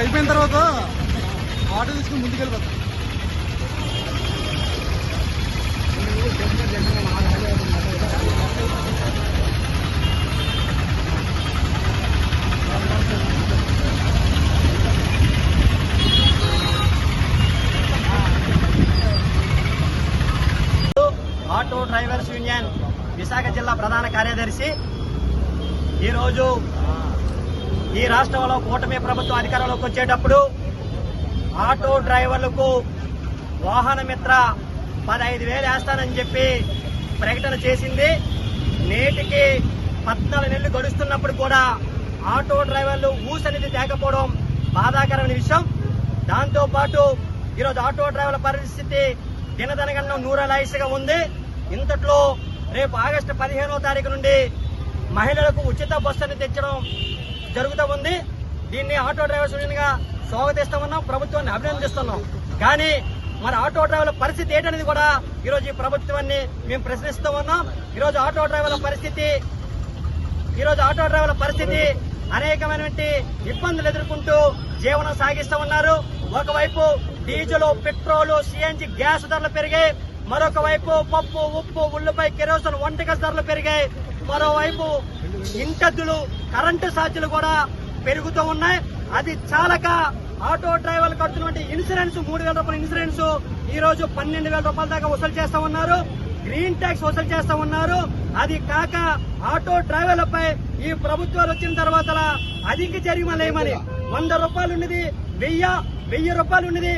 అయిపోయిన తర్వాత ఆటో తీసుకుని ముందుకెళ్ళిపోతాం. డ్రైవర్స్ యూనియన్ విశాఖ జిల్లా ప్రధాన కార్యదర్శి. ఈరోజు ఈ రాష్ట్రంలో కూటమి ప్రభుత్వం అధికారంలోకి వచ్చేటప్పుడు ఆటో డ్రైవర్లకు వాహన మిత్ర పదహైదు వేలు వేస్తానని చెప్పి ప్రకటన చేసింది. నేటికి పద్నాలుగు నెలలు గడుస్తున్నప్పుడు కూడా ఆటో డ్రైవర్లు ఊసనిది తేకపోవడం బాధాకరమైన విషయం. దాంతో పాటు ఈరోజు ఆటో డ్రైవర్ల పరిస్థితి దినదనగంలో నూరలాయిస్గా ఉంది. ఇంతట్లో రేపు ఆగస్టు పదిహేనో తారీఖు నుండి మహిళలకు ఉచిత బస్సుని తెచ్చడం జరుగుతూ ఉంది. దీన్ని ఆటో డ్రైవర్స్ యూనియన్గా స్వాగతిస్తామన్నాం. ప్రభుత్వాన్ని అభినందిస్తున్నాం కానీ మరి ఆటో డ్రైవర్ల పరిస్థితి ఏంటనేది కూడా ఈరోజు ఈ ప్రభుత్వాన్ని మేము ప్రశ్నిస్తూ ఉన్నాం. ఈరోజు ఆటో డ్రైవర్ల పరిస్థితి ఈరోజు ఆటో డ్రైవర్ల పరిస్థితి అనేకమైనటువంటి ఇబ్బందులు ఎదుర్కొంటూ జీవనం సాగిస్తూ ఉన్నారు. ఒకవైపు డీజిల్ పెట్రోల్ సిఎన్జి గ్యాస్ ధరలు పెరిగాయి. మరొక వైపు పప్పు ఉప్పు ఉల్లిపాయ కెరోసిన్ వంటక ధరలు పెరిగాయి. మరోవైపు ఇంటద్దులు కరెంటు ఛార్జీలు కూడా పెరుగుతూ ఉన్నాయి. అది చాలక ఆటో డ్రైవర్లు కడుతున్నటువంటి ఇన్సూరెన్స్ మూడు వేల రూపాయల ఇన్సూరెన్స్ ఈ రోజు పన్నెండు వేల రూపాయల దాకా వసూలు చేస్తా ఉన్నారు. గ్రీన్ ట్యాక్స్ వసూలు చేస్తా ఉన్నారు. అది కాక ఆటో డ్రైవర్లపై ఈ ప్రభుత్వాలు వచ్చిన తర్వాత అధిక జరిమానా వంద రూపాయలు ఉన్నది వెయ్యి వెయ్యి రూపాయలు ఉన్నది.